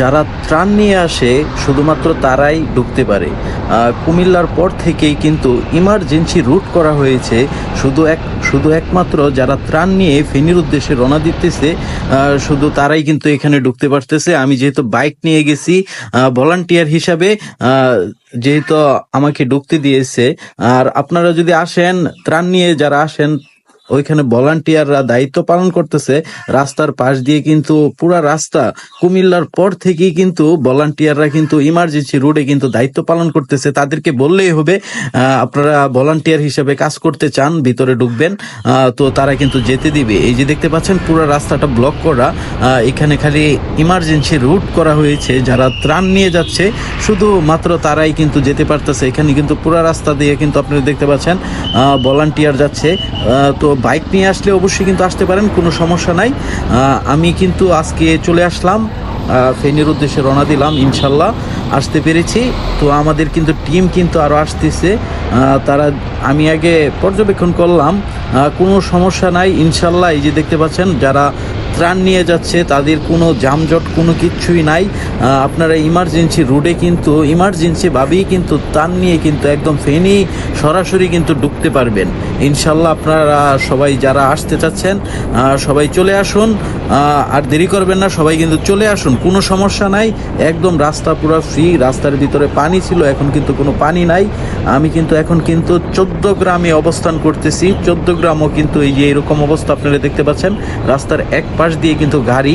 যারা ত্রাণ নিয়ে আসে, শুধুমাত্র তারাই ঢুকতে পারে। কুমিল্লার পর থেকেই কিন্তু ইমার্জেন্সি রুট করা হয়েছে। শুধু এক, শুধু একমাত্র যারা ত্রাণ নিয়ে ফেনীর উদ্দেশ্যে রওনা দিতেছে শুধু তারাই কিন্তু এখানে ঢুকতে পারতেছে। আমি যেহেতু বাইক নিয়ে গেছি ভলান্টিয়ার হিসাবে যেহেতু আমাকে ঢুকতে দিয়েছে। আর আপনারা যদি আসেন, ত্রাণ নিয়ে যারা আসেন ওইখানে ভলান্টিয়াররা দায়িত্ব পালন করতেছে। রাস্তার পাশ দিয়ে কিন্তু পুরা রাস্তা কুমিল্লার পর থেকেই কিন্তু ভলান্টিয়াররা কিন্তু ইমার্জেন্সি রোডে কিন্তু দায়িত্ব পালন করতেছে। তাদেরকে বললেই হবে আপনারা ভলান্টিয়ার হিসেবে কাজ করতে চান, ভিতরে ঢুকবেন তো তারা কিন্তু যেতে দিবে। এই যে দেখতে পাচ্ছেন, পুরো রাস্তাটা ব্লক করা এখানে খালি ইমার্জেন্সি রুট করা হয়েছে। যারা ত্রাণ নিয়ে যাচ্ছে শুধু মাত্র তারাই কিন্তু যেতে পারতেছে। এখানে কিন্তু পুরো রাস্তা দিয়ে কিন্তু আপনারা দেখতে পাচ্ছেন ভলান্টিয়ার যাচ্ছে তো বাইক নিয়ে আসলে অবশ্যই কিন্তু আসতে পারেন, কোনো সমস্যা নাই। আমি কিন্তু আজকে চলে আসলাম ফেনের উদ্দেশ্যে রওনা দিলাম, ইনশাল্লাহ আসতে পেরেছি। তো আমাদের কিন্তু টিম কিন্তু আরও আসতেছে তারা আমি আগে পর্যবেক্ষণ করলাম কোনো সমস্যা নাই, ইনশাল্লাহ এই যে দেখতে পাচ্ছেন, যারা ত্রাণ নিয়ে যাচ্ছে, তাদের কোনো যানজট, কোনো কিছুই নাই। আপনারা ইমার্জেন্সি রোডে কিন্তু ইমার্জেন্সি ভাবেই কিন্তু ত্রাণ নিয়ে কিন্তু একদম ফেনি সরাসরি কিন্তু ঢুকতে পারবেন। ইনশাল্লাহ আপনারা সবাই যারা আসতে চাচ্ছেন সবাই চলে আসুন। আর দেরি করবেন না, সবাই কিন্তু চলে আসুন, কোনো সমস্যা নাই, একদম রাস্তা পুরো ফ্রি রাস্তার ভিতরে পানি ছিল, এখন কিন্তু কোনো পানি নাই। আমি কিন্তু এখন কিন্তু চোদ্দ গ্রামে অবস্থান করতেছি, চোদ্দ গ্রামও কিন্তু এই যে এরকম অবস্থা আপনারা দেখতে পাচ্ছেন, রাস্তার এক পাশ দিয়ে কিন্তু গাড়ি।